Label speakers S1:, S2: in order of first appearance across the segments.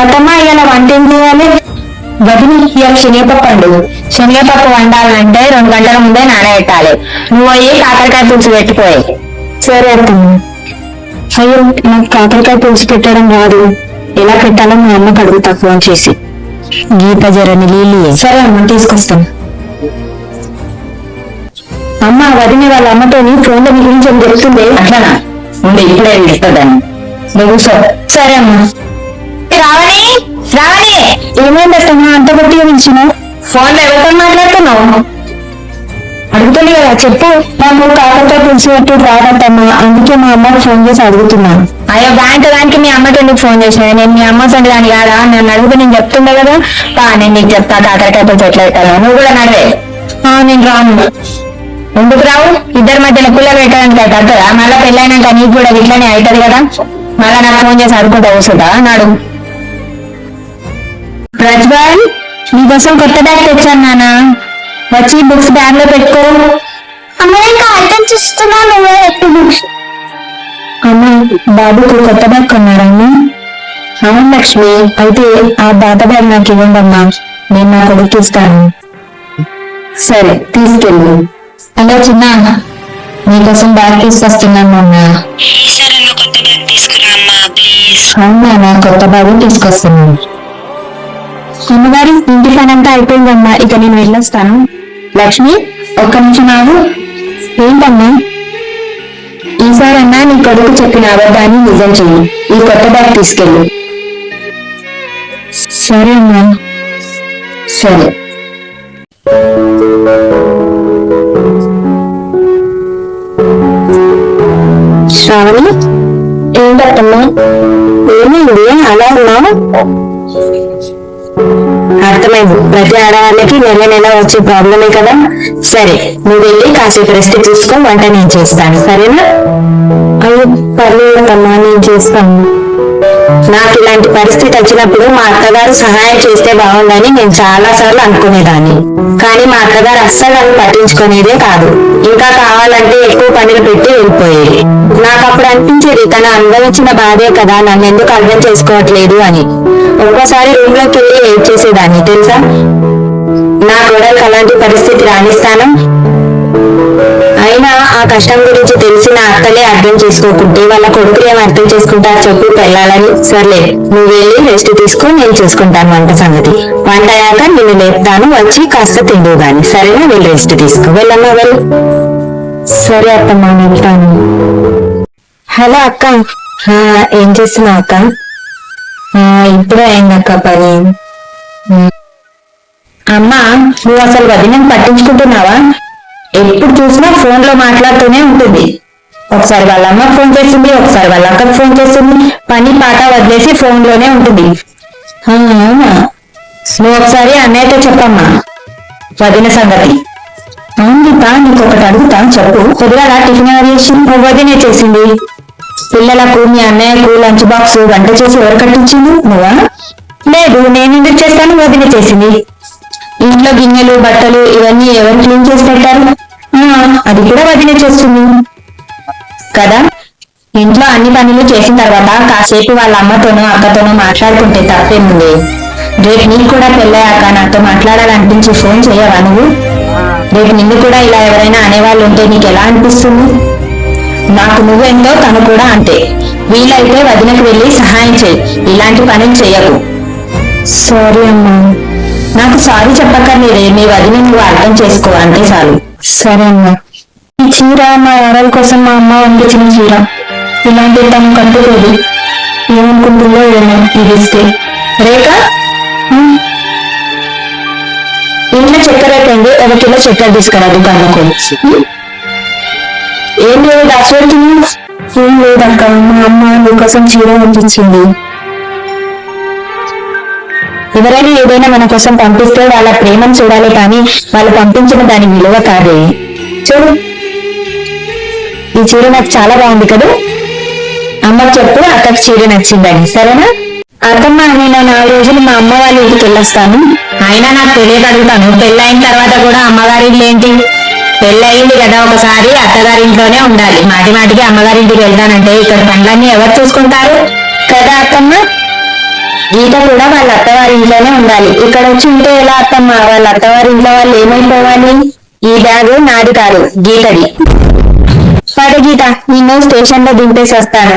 S1: అత్తమ్మ ఇవాళ వంట ఏం చేయాలి? వదిలి ఇవాళ శనగపప్పు శనగపప్పు వండాలంటే రెండు గంటల ముందే నానబెట్టాలి. నువ్వు పోయి కాకరకాయ పులుసు పెట్టిపోయి సరే అత్తమ్మ. అయ్యో నాకు కాకరకాయ పులుసు పెట్టడం రాదు. ఎలా పెట్టాలో మా అమ్మకి అడుగుతా ఫోన్ చేసి. గీత జరని లీలి. సరే అమ్మ తీసుకొస్తాను. అమ్మ వదిన వాళ్ళ అమ్మతోని ఫోన్లో మీ గురించి తెలుస్తుంది అట్లానా? ఉండే ఇప్పుడే ఇస్తుందని నువ్వు. సరే అమ్మా. రావణి రావణి ఏమైందమ్మా అంత గట్టిగా పిలిచిన ఫోన్లో ఎవరితో మాట్లాడుతున్నావు? అడుగుతుంది కదా చెప్పు. నన్ను కాకరకాయ పులుసు పెట్టి అందుకే మా అమ్మకి ఫోన్ చేసి అడుగుతున్నాను అయ్యో బ్యాంక్ దానికి మీ అమ్మకి ఎందుకు ఫోన్ చేసిన నేను మీ అమ్మ సండి దాని కాదా? నన్ను అడిగితే నేను చెప్తుండే కదా. పా నేను నీకు చెప్తా. కాకరకాయ పులుసు ఎట్లా పెట్టాను నువ్వు కూడా నడవే. నేను రాను. ఎందుకు రావు? ఇద్దరి మధ్యన పిల్లలు పెట్టడానికి అయితే అవుతుందా మళ్ళీ పెళ్ళైనాక నీకు కూడా ఇట్లానే అవుతుంది కదా. మళ్ళా నాకు ఫోన్ చేసి అడుగుంటా కూర్చుంటా నాడు ప్రజ్వల్ నీకోసం కొత్త బ్యాగ్ తెచ్చాను నాన్న వచ్చి బుక్స్ బ్యాగ్లో పెట్టుకో.
S2: ఇంకా అర్థం చేస్తున్నా నువ్వే ఎట్టు బుక్స్
S1: అమ్మ బాబుకు కొత్త బ్యాగ్ కొన్నాడమ్మా అవును లక్ష్మి అయితే ఆ పాత బ్యాగ్ నాకు ఇవ్వండి అమ్మా. నేను నా కొడుకు ఇస్తాను. సరే తీసుకెళ్ళు. హలో చిన్న నీకోసం బ్యాగ్ తీసుకొస్తున్నాను అమ్మా
S2: సరే కొత్త బ్యాగ్ తీసుకురా అమ్మా ప్లీజ్
S1: అవునా కొత్త బ్యాగ్ తీసుకొస్తున్నాను. అమ్మగారు ఇంటి పని అంతా అయిపోయిందమ్మా. ఇక నేను వెళ్ళొస్తాను. లక్ష్మి ఒక్క నిమిషం ఆగు. ఏంటమ్మా? ఈసారన్నా నీ కొడుకు చెప్పిన అబద్ధాన్ని నిజం చెయ్యి. ఈ కొత్త బ్యాగ్ తీసుకెళ్ళు. సరే అమ్మా. సరే. శ్రావణి ఏంటమ్మా ఏమైంది? అలా ఉన్నావు? లేదు. ప్రతి ఆడవాళ్ళకి నెల నెల వచ్చే ప్రాబ్లమే కదా. సరే నువ్వు వెళ్ళి కాసేపు రెస్ట్ తీసుకో వంట నేను చేస్తాను. సరేనా? అయ్యో పర్లేదమ్మా నేను చేస్తాను. నాకు ఇలాంటి పరిస్థితి వచ్చినప్పుడు మా అత్తగారు సహాయం చేస్తే బాగుందని నేను చాలా సార్లు అనుకునేదాన్ని. కానీ మా అత్తగారు అస్సలు అని పట్టించుకునేదే కాదు. ఇంకా కావాలంటే ఎక్కువ పనులు పెట్టి వెళ్ళిపోయేది. నాకు అప్పుడు అనిపించేది తను అనుభవించిన బాధే కదా నన్ను ఎందుకు అర్థం చేసుకోవట్లేదు అని. ఒక్కోసారి రూమ్లోకి వెళ్ళి ఏడ్ చేసేదాన్ని తెలుసా? నా కోడలకు అలాంటి పరిస్థితి రాణిస్తాను అయినా ఆ కష్టం గురించి తెలిసిన అత్తలే అర్థం చేసుకోకుంటే వాళ్ళ కొడుకులు ఏం అర్థం చేసుకుంటారు చెప్పు పెళ్ళాలని సర్లే నువ్వు వెళ్ళి రెస్ట్ తీసుకో నేను చూసుకుంటాను వంట సంగతి. వంట అయ్యాక నిన్ను లేపుతాను వచ్చి కాస్త తిండు గాని సరేనా? వెళ్ళి రెస్ట్ తీసుకో. వెళ్ళమ్మా వెళ్ళు. సరే అత్తమ్మా వెళ్తాను. హలో అక్క. ఆ, ఏం చేస్తున్నావు అక్క? ఆ, ఇప్పుడే అయిందక్క పని. అమ్మా నువ్వు అసలు వదినని పట్టించుకుంటున్నావా? ఎప్పుడు చూసినా ఫోన్లో మాట్లాడుతూనే ఉంటుంది. ఒకసారి వాళ్ళ అమ్మ ఫోన్ చేస్తుంది ఒకసారి వాళ్ళ అక్కకు ఫోన్ చేస్తుంది పని పాట వదిలేసి ఫోన్లోనే ఉంటుంది అవునా? నువ్వు ఒకసారి అన్నయ్యతో చెప్పమ్మా. వదిన సంగతి. అవును నీకు ఒకటి అడుగుతా చెప్పు. పొద్దుగాల టిఫిన్ ఎవరు చేసి వదినే చేసింది. పిల్లలకు మీ అన్నయ్యకు లంచ్ బాక్స్ వంట చేసి ఎవరు కట్టించింది? నువ్వా? లేదు నేను ఎందుకు చేస్తాను? వదిన చేసింది. ఇంట్లో గిన్నెలు బట్టలు ఇవన్నీ ఎవరు క్లీన్ చేసి పెట్టారు? అది కూడా వదిన చేస్తుంది. కదా? ఇంట్లో అన్ని పనులు చేసిన తర్వాత కాసేపు వాళ్ళ అమ్మతోనో అక్కతోనో మాట్లాడుకుంటే తప్పేముంది? రేపు నీకు కూడా పెళ్ళయ్యాక నాతో మాట్లాడాలనిపించి ఫోన్ చేయవా నువ్వు? రేపు నిన్ను కూడా ఇలా ఎవరైనా అనేవాళ్ళు ఉంటే నీకు ఎలా అనిపిస్తుంది? నాకు నువ్వెంతో తను కూడా అంతే. వీలైతే వదినకు వెళ్ళి సహాయం చేయి. ఇలాంటి పనులు చేయకు. సారీ అమ్మా. నాకు సారీ చెప్పక్కర్లేదే. మీ వదిన నువ్వు అర్థం చేసుకో. అంతే చాలు. సరే అమ్మా ఈ చీర మా ఎవరి కోసం మా అమ్మ వండించిన చీర. ఇలాంటి తను కట్టుకోదు. ఏమనుకుంటుందో ఏమో ఇస్తే రేఖ. ఇంట్లో చక్కెర అయిపోయింది ఒక కిలో చక్కెర తీసుకురా దుకాణంలో ఏం లేదు ఏం లేదక్క మా అమ్మ నీకోసం చీర పంపించింది ఎవరైనా ఏదైనా మన కోసం పంపిస్తే వాళ్ళ ప్రేమను చూడాలి కానీ వాళ్ళు పంపించిన దాని విలువ కాదే. చూడు. ఈ చీర నాకు చాలా బాగుంది కదా? అమ్మకు చెప్పు అక్కకి చీర నచ్చిందని. సరేనా? అత్తమ్మ నేను నాలుగు రోజులు మా అమ్మ వాళ్ళ ఇంటికి వెళ్ళొస్తాను. అయినా నాకు తెలియదు అడుగుతాను. పెళ్ళైన తర్వాత కూడా అమ్మగారి ఇల్లు ఏంటి? పెళ్ళయింది కదా ఒకసారి అత్తగారింట్లోనే ఉండాలి. మాటి మాటికి అమ్మగారింటికి వెళ్తానంటే ఇక్కడ పనులన్నీ ఎవరు చూసుకుంటారు? కదా అత్తమ్మ? గీత కూడా వాళ్ళ అత్తవారి ఇంట్లోనే ఉండాలి. ఇక్కడ వచ్చి ఉంటే ఎలా అత్తమ్మ? వాళ్ళ అత్తవారి ఇంట్లో వాళ్ళు ఏమైపోవాలి? ఈ బ్యాగ్ నాది కాదు గీతది. పద గీత నిన్ను స్టేషన్లో దింపేసి వస్తాను.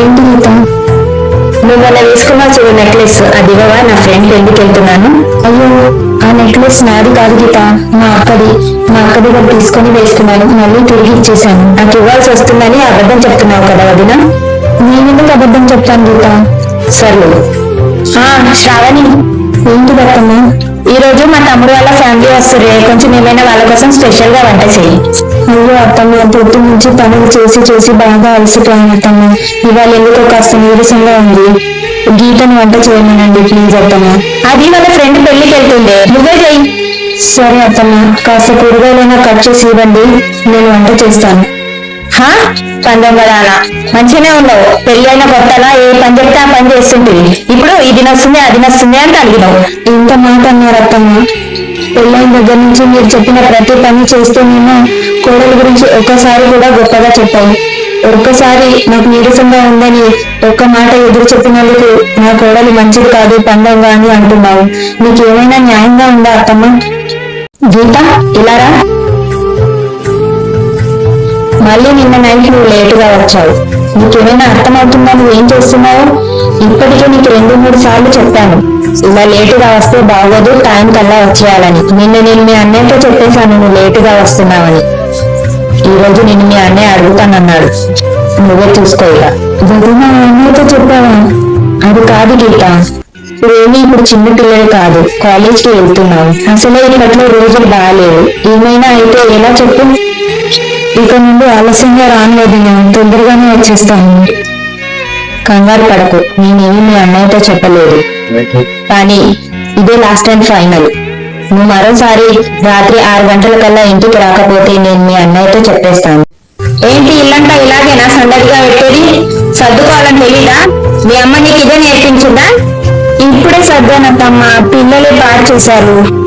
S1: ఏంటి గీత నువ్వు అలా వేసుకున్నావు చూడు నెక్లెస్ అదిగవా నా ఫ్రెండ్ పెళ్ళికి వెళ్తున్నాను? అయ్యో ఆ నెక్లెస్ నాది కాదు గీత. మా అక్కది. మా అక్క దగ్గర తీసుకొని వేసుకున్నాను. మళ్ళీ తిరిగి ఇచ్చేసాను. నాకు ఇవ్వాల్సి వస్తుందని అబద్ధం చెప్తున్నావు కదా వదిన. నేనెందుకు అబద్ధం చెప్తాను గీత? సర్లే. ఆ శ్రావణి. ఏంటి దత్తమ్మ ఈ రోజు మా తమ్ముడు వాళ్ళ ఫ్యామిలీ వస్తారు కొంచెం ఏమైనా వాళ్ళ కోసం స్పెషల్గా వంట చేయి అయ్యో అత్తమ్మ పొద్దు నుంచి పనులు చేసి చేసి బాగా అలసిపోయాను అత్తమ్మ. ఇవాళ ఎందుకో కాస్త నీరసంగా ఉంది. గీతను వంట చేయమనండి ప్లీజ్ అత్తమ్మ. అది వాళ్ళ ఫ్రెండ్ పెళ్ళికి వెళ్తుండే. నువ్వే చెయ్యి. సరే అత్తమ్మ కాస్త కూరగాయలైనా కట్ చేసి ఇవ్వండి. నేను వంట చేస్తాను. హా? మంచిగానే ఉండవు పెళ్ళి అయిన కొత్తలా ఏ పని చెప్తే ఆ పని చేస్తుంది ఇప్పుడు ఇది నస్తుంది అది నస్తుంది అంటే అడిగినావు. ఇంత మాట అన్నారు అత్తమ్మ. పెళ్ళైన దగ్గర నుంచి మీరు చెప్పిన ప్రతి పని చేస్తూ నేను కోడల గురించి ఒక్కసారి కూడా గొప్పగా చెప్పాను ఒక్కసారి నాకు నీరసంగా ఉందని ఒక్క మాట ఎదురు చెప్పినందుకు నా కోడలు మంచిది కాదు పందంగా అని అంటున్నావు. నీకు ఏమైనా న్యాయంగా ఉందా అత్తమ్మ? గీత ఇలారా మళ్ళీ నిన్న నైట్ నువ్వు లేటుగా వచ్చావు. నీకేమైనా అర్థమవుతుందా నువ్వు ఏం చేస్తున్నావు? ఇప్పటికే నీకు రెండు మూడు సార్లు చెప్పాను. ఇలా లేటుగా వస్తే బాగోదు టైం కల్లా వచ్చేయాలని. నిన్న నేను మీ అన్నయ్యతో చెప్పేశాను నువ్వు లేటుగా వస్తున్నావని. ఈ రోజు నేను మీ అన్నయ్య అడుగుతానన్నాడు. నువ్వే చూసుకో ఇలా. వదిన అన్నయ్యతో చెప్పావా? అది కాదు గీత. నువ్వేమీ ఇప్పుడు చిన్న పిల్లలు కాదు. కాలేజ్కి వెళ్తున్నావు. అసలే ఇప్పట్లో రోజులు బాగాలేవు. ఏమైనా అయితే ఎలా చెప్పు? ఇక నుండి ఆలస్యంగా రానులేదు నేను తొందరగానే వచ్చేస్తాను. కంగారు పడకు నేనేమి మీ అన్నయ్యతో చెప్పలేదు. కానీ ఇదే లాస్ట్ అండ్ ఫైనల్ నువ్వు మరోసారి రాత్రి ఆరు గంటల కల్లా ఇంటికి రాకపోతే నేను మీ అన్నయ్యతో చెప్పేస్తాను. ఏంటి ఇల్లంతా ఇలాగేనా సందడిగా పెట్టేది? సర్దుకోవాలని తెలీదా? మీ అమ్మ నీకు ఇదే నేర్పించిందా? ఇప్పుడే సర్దానమ్మా పిల్లలే పాడు చేశారు.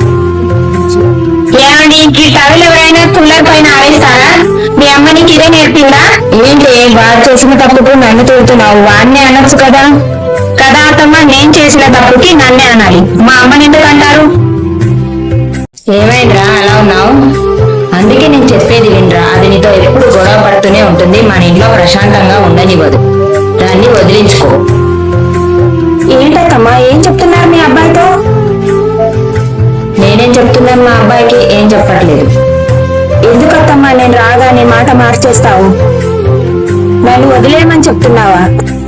S1: ఏమండి ఈ టవల్ ఎవరైనా కుల్లర్ పైన ఆరేస్తారా? మీ అమ్మ నీకు ఇదే నేర్పిందా? ఏంటి వాడు చేసిన తప్పుకు నన్ను తిడుతున్నావు వాడిని అనొచ్చు కదా? కదా అత్తమ్మ నేను చేసిన తప్పుకి నన్నే అనాలి. మా అమ్మని ఎందుకు అంటారు? ఏమైందిరా అలా ఉన్నావు? అందుకే నేను చెప్పేది వినరా అది నీతో ఎప్పుడు గొడవ పడుతూనే ఉంటుంది మన ఇంట్లో ప్రశాంతంగా ఉండనివ్వదు. దాన్ని వదిలించుకో. ఏంటమ్మా ఏం చెప్తున్నారు మీ అబ్బాయితో? నేనేం చెప్తున్నాను మా అబ్బాయికి? ఏం చెప్పట్లేదు. ఎందుకత్తమ్మా నేను రాగానే మాట మార్చేస్తావు? నన్ను వదిలేయమని చెప్తున్నావా?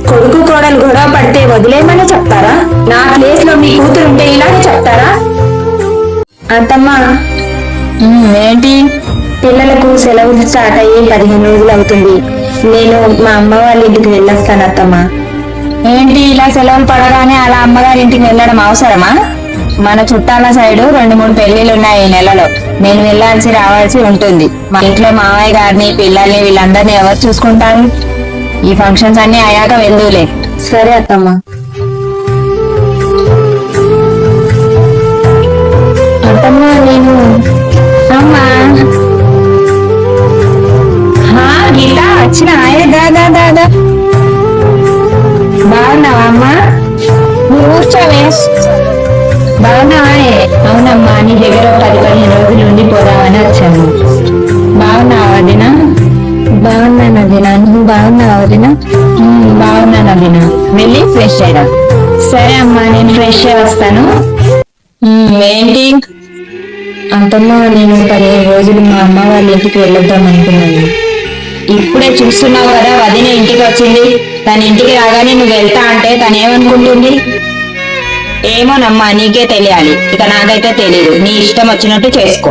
S1: కొడుకు కోడలు గొడవ పడితే వదిలేయమని చెప్తారా? నా ప్లేస్లో మీ కూతురు ఉంటే ఇలానే చెప్తారా? అత్తమ్మా ఏంటి? పిల్లలకు సెలవులు స్టార్ట్ అయ్యి పదిహేను రోజులు అవుతుంది. నేను మా అమ్మ వాళ్ళ ఇంటికి వెళ్ళొస్తాను అత్తమ్మా ఏంటి ఇలా సెలవులు పడగానే అలా అమ్మగారి ఇంటికి వెళ్ళడం అవసరమా? మన చుట్టాల సైడు రెండు మూడు పెళ్ళిళ్ళు ఉన్నాయి ఈ నెలలో. నేను వెళ్ళాల్సి రావాల్సి ఉంటుంది. మా ఇంట్లో మామయ్య గారిని పిల్లల్ని వీళ్ళందరినీ ఎవరు చూసుకుంటారు? ఈ ఫంక్షన్స్ అన్ని అయ్యాక వెళ్దులే. సరే అత్తమ్మా. అవునా అవునమ్మా నీ దగ్గర పది పదిహేను రోజులు ఉండిపోదామని వచ్చాను. బాగున్నావు వదిన బాగున్నాను వదిన నువ్వు బాగున్నావు వదిన బాగున్నాను వదిన వెళ్ళి ఫ్రెష్ అయ్యా సరే అమ్మా నేను ఫ్రెష్ అయ్యి వస్తాను. ఏంటి? అంతమ్మా నేను పదిహేను రోజులు మా అమ్మ వాళ్ళ ఇంటికి వెళ్ళొద్దాం అనుకున్నాను. ఇప్పుడే చూస్తున్నావు కదా వదిన ఇంటికి వచ్చింది. తన ఇంటికి రాగానే నువ్వు వెళ్తా అంటే తనేమనుకుంటుంది? ఏమోనమ్మా నీకే తెలియాలి. ఇక నాకైతే తెలియదు నీ ఇష్టం వచ్చినట్టు చేసుకో.